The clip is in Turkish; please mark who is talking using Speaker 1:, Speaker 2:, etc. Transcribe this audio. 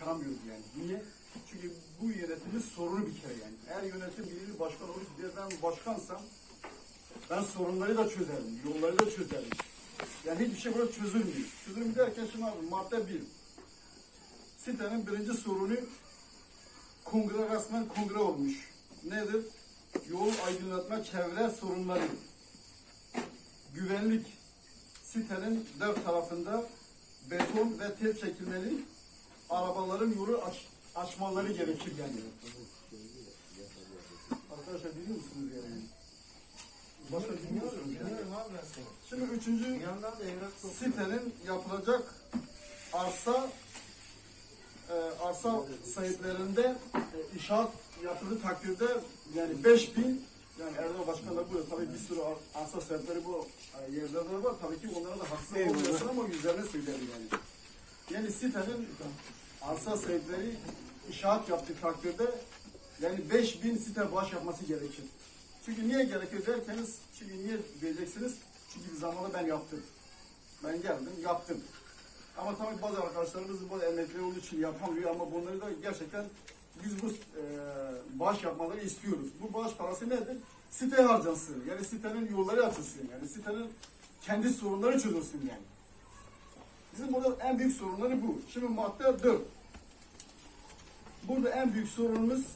Speaker 1: çıkaramıyoruz yani. Niye? Çünkü bu yönetimin sorunu bir kere yani. Eğer yönetim biri başkan olur diye ben başkansam ben sorunları da çözerim, yolları da çözerim. Yani hiçbir şey burada çözülmüyor. Çözülmüyor derken şimdi abi madde bir. Sitenin birinci sorunu kongre resmen kongre olmuş. Nedir? Yol aydınlatma çevre sorunları. Güvenlik. Sitenin dört tarafında beton ve tel çekilmeli. Arabaların yolu aç, açmaları gerekir yani. Arkadaşlar biliyor musunuz yani? Başka?
Speaker 2: Bilmiyorum abi ben seni.
Speaker 1: Şimdi üçüncü
Speaker 2: Bir yandan da evrak topluyorum.
Speaker 1: sitenin yapılacak arsa e, arsa sahiplerinde e, inşaat yapıldığı takdirde yani 5000 yani Erdoğan Başkan da buyuruyor. Tabii bir sürü ar- arsa sahipleri bu e, yerlerde var. Tabii ki onlara da haksız olmuyorsun ama üzerine söylerim yani. Yani sitenin arsa sahipleri inşaat yaptığı takdirde yani 5000 site bağış yapması gerekir. Çünkü niye gerekir derseniz, çünkü niye diyeceksiniz? Çünkü bir zamanında ben yaptım. Ben geldim, yaptım. Ama tabii bazı arkadaşlarımız bu emekli olduğu için yapamıyor ama bunları da gerçekten biz bu e, bağış yapmaları istiyoruz. Bu bağış parası nedir? Siteye harcansın. Yani sitenin yolları açılsın. Yani sitenin kendi sorunları çözülsün yani. Bizim burada en büyük sorunları bu. Şimdi madde 4. Burada en büyük sorunumuz